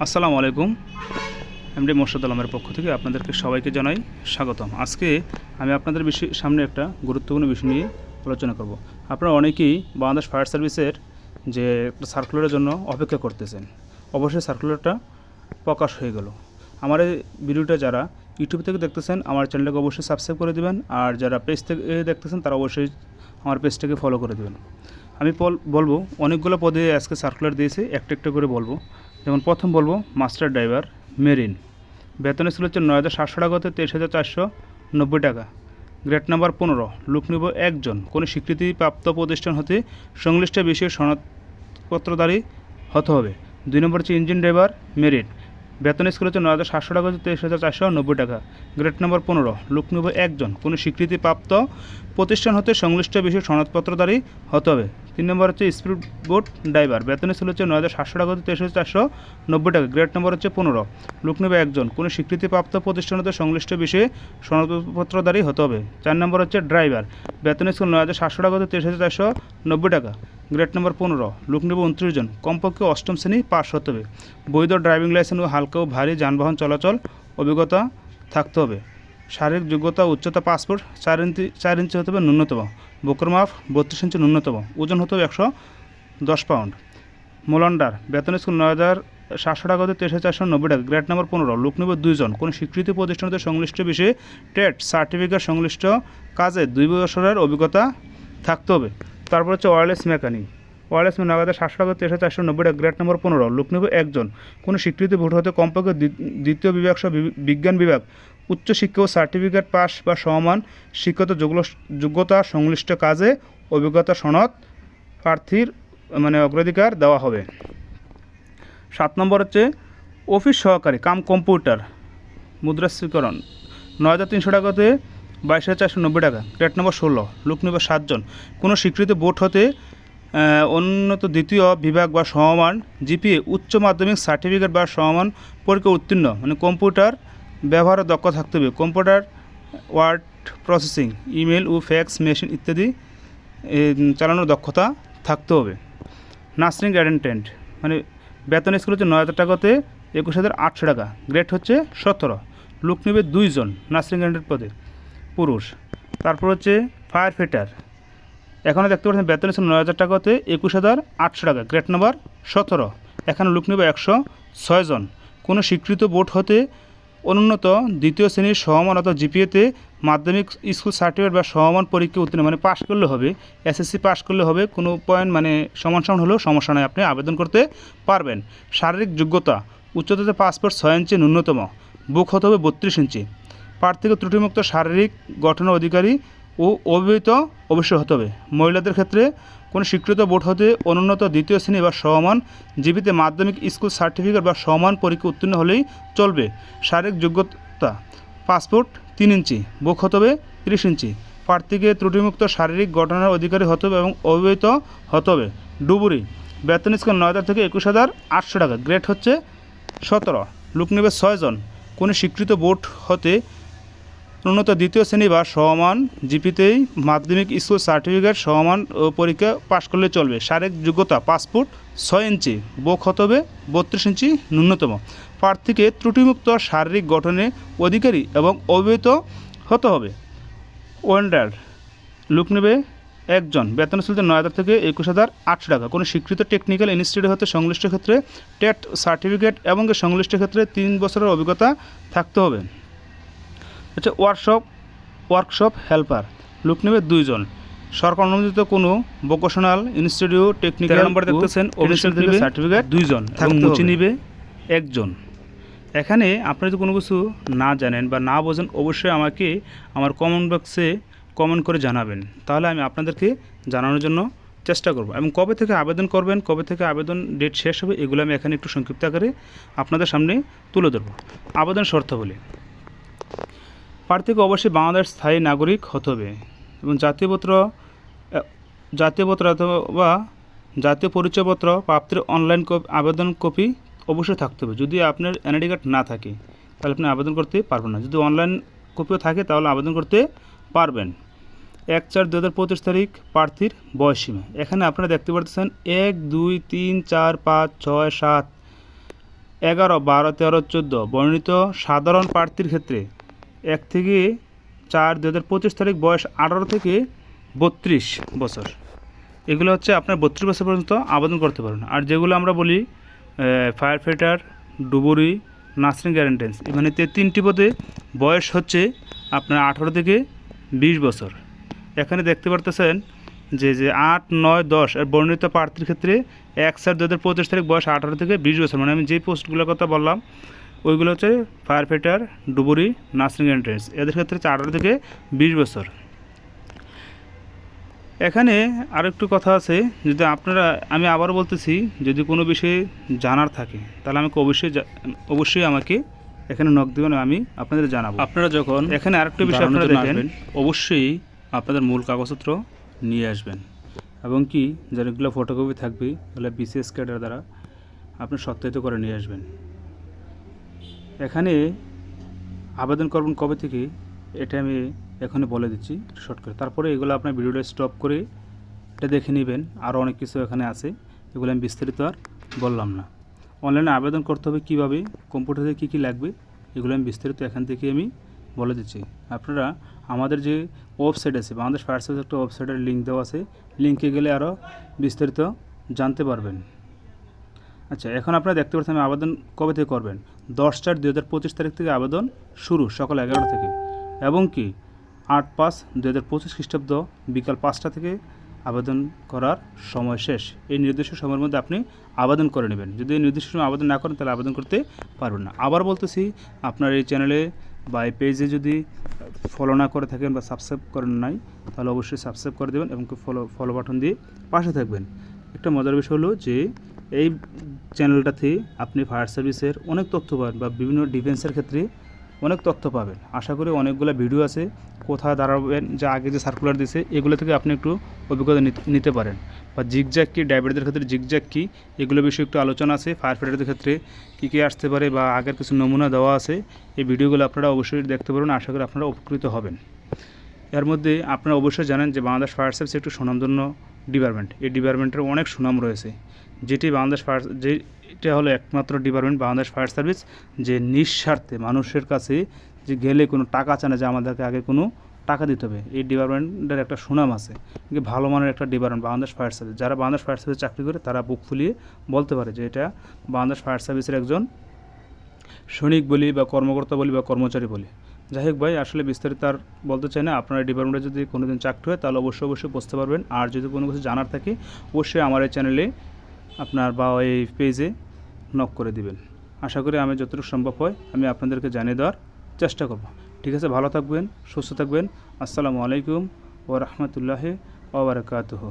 আসসালামু আলাইকুম। এমডি মোর্শদ আলমের পক্ষ থেকে আপনাদেরকে সবাইকে জানাই স্বাগতম। আজকে আমি আপনাদের বিষয় সামনে একটা গুরুত্বপূর্ণ বিষয় নিয়ে আলোচনা করব। আপনারা অনেকেই বাংলাদেশ ফায়ার সার্ভিসের যে একটা সার্কুলারের জন্য অপেক্ষা করতেছেন, অবশ্যই সার্কুলারটা প্রকাশ হয়ে গেল। আমার এই ভিডিওটা যারা ইউটিউব থেকে দেখতেছেন, আমার চ্যানেলটাকে অবশ্যই সাবস্ক্রাইব করে দেবেন, আর যারা পেজ থেকে দেখতেছেন, তারা অবশ্যই আমার পেজটাকে ফলো করে দেবেন। আমি বল- বলব, অনেকগুলো পদে আজকে সার্কুলার দিয়েছে, একটা একটা করে বলব। যেমন প্রথম বলব, মাস্টার ড্রাইভার, মেরিন। বেতনের ছিল হচ্ছে নয় হাজার সাতশো টাকা হতে হাজার চারশো নব্বই টাকা। গ্রেড নাম্বার পনেরো, লুক নিব একজন। কোনো স্বীকৃতিপ্রাপ্ত প্রতিষ্ঠান হতে সংশ্লিষ্ট বিষয়ে সনদপত্রধারী হতে হবে। দুই নম্বর হচ্ছে ইঞ্জিন ড্রাইভার মেরিট বেতন স্কুল হচ্ছে নয় হাজার সাতশো টাকা হচ্ছে তেইশ হাজার চারশো নব্বই টাকা। গ্রেড নম্বর পনেরো। লুক একজন। কোনো স্বীকৃতিপ্রাপ্ত প্রতিষ্ঠান হতে সংশ্লিষ্ট বিষয়ে সনদপত্রধারী হতে হবে। তিন নম্বর হচ্ছে স্পিড বোট ড্রাইভার। বেতন স্কুল হচ্ছে নয় হাজার সাতশো টাকা হতে তেইশ হাজার চারশো নব্বই টাকা। গ্রেড নম্বর হচ্ছে পনেরো। লোক একজন। কোনো স্বীকৃতিপ্রাপ্ত প্রতিষ্ঠান হতে সংশ্লিষ্ট বিষয়ে সনদপত্রধারী হতে হবে। চার নম্বর হচ্ছে ড্রাইভার। বেতন স্কুল নয় হাজার সাতশো টাকা হতে তেইশ হাজার চারশো নব্বই টাকা। গ্রেড নম্বর পনেরো, লোক নেবে উনত্রিশ জন। কমপক্ষে অষ্টম শ্রেণি পাশ হতে হবে। বৈধ ড্রাইভিং লাইসেন্স ও হালকা ও ভারী যানবাহন চলাচল অভিজ্ঞতা থাকতে হবে। শারীরিক যোগ্যতা, উচ্চতা পাসপোর্ট চার ইঞ্চি চার ইঞ্চি হতে হবে ন্যূনতম। বুকের মাপ বত্রিশ ইঞ্চি ন্যূনতম। ওজন হতে হবে একশো দশ পাউন্ড। মোলান্ডার, বেতন স্কুল নয় হাজার সাতশো টাকা হতে তেইশ চারশো নব্বই টাকা। গ্রেড নাম্বার পনেরো, লোক নেবে দুইজন কোনো স্বীকৃতি প্রতিষ্ঠানতে সংশ্লিষ্ট বিষয়ে টেট, সার্টিফিকেট সংশ্লিষ্ট কাজে দুই বছরের অভিজ্ঞতা থাকতে হবে। তারপর হচ্ছে ওয়ারলেস মেকানিক। ওয়ারলেস নয় হাজার সাতশো টাকা হাজার চারশো নব্বই টাকা গ্রেড নম্বর পনেরো। লোক নেবে একজন। কোনো স্বীকৃতি ভোট হতে কমপক্ষে দ্বিতীয় বিভাগ সহ বিজ্ঞান বিভাগ উচ্চশিক্ষা ও সার্টিফিকেট পাস বা সমান শিক্ষিত যোগ্য- যোগ্যতা সংশ্লিষ্ট কাজে অভিজ্ঞতা সনদ প্রার্থীর মানে অগ্রাধিকার দেওয়া হবে। সাত নম্বর হচ্ছে অফিস সহকারী, কাম কম্পিউটার মুদ্রাস্বীকরণ নয় হাজার তিনশো টাকাতে বাইশ হাজার চারশো নব্বই টাকা। গ্রেড নম্বর ষোলো, লোক নেবে সাতজন। কোনো স্বীকৃত বোর্ড হতে উন্নত দ্বিতীয় বিভাগ বা সমমান জিপিএ, উচ্চ মাধ্যমিক সার্টিফিকেট বা সমমান পরীক্ষা উত্তীর্ণ। মানে কম্পিউটার ব্যবহারে দক্ষ থাকতে হবে। কম্পিউটার, ওয়ার্ড প্রসেসিং, ইমেল ও ফ্যাক্স মেশিন ইত্যাদি চালানোর দক্ষতা থাকতে হবে। নার্সিং অ্যাটেন্ডেন্ট মানে বেতন স্কুল হচ্ছে নয় হাজার টাকাতে একুশ হাজার আটশো টাকা। গ্রেড হচ্ছে সতেরো। লোক নেবে দুইজন নার্সিং অ্যাটেন্ডেন্ট পদে। পুরুষ। তারপর হচ্ছে ফায়ার ফিটার এখানে দেখতে পাচ্ছেন স্কুল নয় হাজার টাকাতে একুশ হাজার আটশো টাকা। গ্রেড নাম্বার সতেরো। এখানে লোক নেবে একশো ছয়জন কোনো স্বীকৃত বোর্ড হতে অনুন্নত দ্বিতীয় শ্রেণির সহমান অথবা জিপিএতে মাধ্যমিক স্কুল সার্টিফিকেট বা সহমান পরীক্ষা উত্তীর্ণ মানে পাশ করলে হবে এসএসসি পাশ করলে হবে, কোনো পয়েন্ট মানে সমান সমান হলেও সমস্যা নয় আপনি আবেদন করতে পারবেন। শারীরিক যোগ্যতা উচ্চতাতে পাসপোর্ট ছয় ইঞ্চি ন্যূনতম। বুক হতে হবে বত্রিশ ইঞ্চি প্রার্থীকে ত্রুটিমুক্ত শারীরিক গঠনের অধিকারী ও অবিহিত অবশ্যই হতে হবে। মহিলাদের ক্ষেত্রে কোনো স্বীকৃত বোর্ড হতে অনুন্নত দ্বিতীয় শ্রেণি বা সমান জীবিতে মাধ্যমিক স্কুল সার্টিফিকেট বা সমান পরীক্ষা উত্তীর্ণ হলেই চলবে। শারীরিক যোগ্যতা পাসপোর্ট তিন ইঞ্চি বুক হতে হবে তিরিশ ইঞ্চি। প্রার্থীকে ত্রুটিমুক্ত শারীরিক গঠনের অধিকারী হতে হবে এবং অবিহিত হতে হবে। ডুবুরি, বেতন স্কেল নয় হাজার থেকে একুশ হাজার আটশো টাকা, গ্রেড হচ্ছে সতেরো। লোক নেবে ছয়জন কোনো স্বীকৃত বোর্ড হতে উন্নত দ্বিতীয় শ্রেণি বা সমান জিপিতেই মাধ্যমিক স্কুল সার্টিফিকেট সমান পরীক্ষা পাশ করলে চলবে। শারীরিক যোগ্যতা পাসপোর্ট ছয় ইঞ্চি, বুক হতে হবে বত্রিশ ইঞ্চি ন্যূনতম। প্রার্থীকে ত্রুটিমুক্ত শারীরিক গঠনে অধিকারী এবং অবহিত হতে হবে। ওয়েন্ডার লুক নেবে একজন। বেতন নয় হাজার থেকে একুশ হাজার আটশো টাকা। কোনো স্বীকৃত টেকনিক্যাল ইনস্টিটিউট হতে সংশ্লিষ্ট ক্ষেত্রে টেট সার্টিফিকেট এবং সংশ্লিষ্ট ক্ষেত্রে তিন বছরের অভিজ্ঞতা থাকতে হবে। হচ্ছে ওয়ার্কশপ ওয়ার্কশপ হেল্পার লোক নেবে দুইজন। সরকার অনুমোদিত কোনো ভোকেশনাল ইনস্টিটিউট টেকনিক্যাল নাম্বার দেখতেছেন সার্টিফিকেট দুইজন এবং মুচি। নিবে একজন। এখানে আপনি যদি কোনো কিছু না জানেন বা না বোঝেন অবশ্যই আমাকে আমার কমেন্ট বক্সে কমেন্ট করে জানাবেন। তাহলে আমি আপনাদেরকে জানানোর জন্য চেষ্টা করব। এবং কবে থেকে আবেদন করবেন কবে থেকে আবেদন ডেট শেষ হবে এগুলো আমি এখানে একটু সংক্ষিপ্ত আকারে আপনাদের সামনে তুলে ধরব। আবেদন শর্তাবলী। প্রার্থীকে অবশ্যই বাংলাদেশ স্থায়ী নাগরিক হতে হবে এবং জাতীয়পত্র জাতীয়পত্র অথবা জাতীয় পরিচয়পত্র, প্রাপ্তির অনলাইন কপি, আবেদন কপি অবশ্যই থাকতে হবে। যদি আপনার এনআইডি কার্ড না থাকে, তাহলে আপনি আবেদন করতে পারবেন না। যদি অনলাইন কপিও থাকে, তাহলে আবেদন করতে পারবেন। এক চার দু হাজার পঁচিশ তারিখ, প্রার্থীর বয়সীমা এখানে আপনারা দেখতে পাচ্ছেন এক, দুই, তিন, চার, পাঁচ, ছয়, সাত, এগারো, বারো, তেরো, চোদ্দ, বর্ণিত সাধারণ প্রার্থীর ক্ষেত্রে এক থেকে চার দু হাজার পঁচিশ তারিখ বয়স আঠারো থেকে বত্রিশ বছর। এগুলো হচ্ছে আপনার বত্রিশ বছর পর্যন্ত আবেদন করতে পারেন আর যেগুলো আমরা বলি ফায়ার ফাইটার ডুবুরি নার্সিং গ্যারেন্টেন্স এখানে তিনটি পদে বয়স হচ্ছে আপনার আঠারো থেকে বিশ বছর। এখানে দেখতে পারতেছেন যে যে আট, নয়, দশ এর বর্ণিত প্রার্থীর ক্ষেত্রে এক চার দু হাজার পঁচিশ তারিখ বয়স আঠারো থেকে বিশ বছর। মানে আমি যেই পোস্টগুলোর কথা বললাম ওইগুলো হচ্ছে ফায়ার ফাইটার ডুবুরি নার্সিং এন্ট্রেন্স এদের ক্ষেত্রে হচ্ছে আঠারো থেকে বিশ বছর। এখানে আরেকটু কথা আছে যদি আপনারা আমি আবার বলতেছি যদি কোনো বিষয়ে জানার থাকে তাহলে আমাকে অবশ্যই অবশ্যই আমাকে এখানে নক দেবেন আমি আপনাদের জানাব। আপনারা যখন এখানে আরেকটা বিষয় আপনারা দেখেন অবশ্যই আপনাদের মূল কাগজপত্র নিয়ে আসবেন। এবং কি যেগুলো ফটোকপি থাকবে তাহলে বিসিএস ক্যাডার দ্বারা আপনি সত্যায়িত করে নিয়ে আসবেন। এখানে আবেদন করবেন কবে থেকে, এটা আমি এখানে বলে দিচ্ছি শর্ট করে। তারপরে এগুলো আপনার ভিডিওটা স্টপ করে এটা দেখে নেবেন আরও অনেক কিছু এখানে আছে, এগুলো আমি বিস্তারিত আর বললাম না। অনলাইনে আবেদন করতে হবে কীভাবে কম্পিউটারে কী কী লাগবে, এগুলো আমি বিস্তারিত এখান থেকে আমি বলে দিচ্ছি। আপনারা আমাদের যে ওয়েবসাইট আছে, বাংলাদেশ ফায়ার সার্ভিস একটা ওয়েবসাইটের লিঙ্ক দেওয়া আছে লিঙ্কে গেলে আরও বিস্তারিত জানতে পারবেন। আচ্ছা এখন আপনারা দেখতে পাচ্ছেন আবেদন কবে থেকে করবেন? দশ চার দু হাজার পঁচিশ তারিখ থেকে আবেদন শুরু, সকাল এগারোটা থেকে। এবং কি, আট পাঁচ দু হাজার পঁচিশ খ্রিস্টাব্দ বিকাল পাঁচটা থেকে আবেদন করার সময় শেষ। এই নির্দিষ্ট সময়ের মধ্যে আপনি আবেদন করে নেবেন। যদি এই নির্দিষ্ট সময় আবেদন না করেন, তাহলে আবেদন করতে পারবেন না। আবার বলতেছি, আপনার এই চ্যানেলে বা এই পেজে যদি ফলো না করে থাকেন বা সাবস্ক্রাইব করেন নাই, তাহলে অবশ্যই সাবস্ক্রাইব করে দেবেন এবং ফলো ফলো বাটন দিয়ে পাশে থাকবেন। একটা মজার বিষয় হলো যে এই চ্যানেলটাতে আপনি ফায়ার সার্ভিসের অনেক তথ্য পাবেন বা বিভিন্ন ডিফেন্সের ক্ষেত্রে অনেক তথ্য পাবেন। আশা করি অনেকগুলো ভিডিও আছে, কোথায় দাঁড়াবেন, যা আগে যে সার্কুলার দিয়েছে এগুলো থেকে আপনি একটু অভিজ্ঞতা নিতে পারেন। বা জিগজ্যাক কী ড্রাইভারদের ক্ষেত্রে জিগজ্যাক কী, এগুলো বিষয়ে একটু আলোচনা আছে। ফায়ার ফাইটারদের ক্ষেত্রে কী কী আসতে পারে বা আগের কিছু নমুনা দেওয়া আছে, এই ভিডিওগুলো আপনারা অবশ্যই দেখতে পারেন। আশা করি আপনারা উপকৃত হবেন। এর মধ্যে আপনারা অবশ্যই জানেন যে বাংলাদেশ ফায়ার সার্ভিস একটি সুনামধন্য ডিপার্টমেন্ট এই ডিপার্টমেন্টের অনেক সুনাম রয়েছে। যেটি বাংলাদেশ ফায়ার যে এটা হলো একমাত্র ডিপার্টমেন্ট বাংলাদেশ ফায়ার সার্ভিস, যে নিঃস্বার্থে মানুষের কাছে যে গেলে কোনো টাকা চায় না, যে আমাদেরকে আগে কোনো টাকা দিতে হবে। এই ডিপার্টমেন্টের একটা সুনাম আছে। ভালো মানের একটা ডিপার্টমেন্ট বাংলাদেশ ফায়ার সার্ভিস। যারা বাংলাদেশ ফায়ার সার্ভিস চাকরি করে, তারা বুক ফুলিয়ে বলতে পারে যে এটা বাংলাদেশ ফায়ার সার্ভিসের একজন সৈনিক বলি বা কর্মকর্তা বলি বা কর্মচারী বলি। যাই হোক ভাই, আসলে বিস্তারিত আর বলতে চাই না। আপনার ডিপার্টমেন্টে যদি কোনো দিন চাকরি হয়, তাহলে অবশ্যই অবশ্যই বুঝতে পারবেন। আর যদি কোনো কিছু জানার থাকে, অবশ্যই আমার এই চ্যানেলে আপনার বা এই পেজে নক করে দিবেন। আশা করি আমি যতটুকু সম্ভব হয় আমি আপনাদেরকে জানিয়ে দেওয়ার চেষ্টা করব। ঠিক আছে, ভালো থাকবেন, সুস্থ থাকবেন। আসসালামু আলাইকুম ও রহমতুল্লাহ ওবরাকাতুহ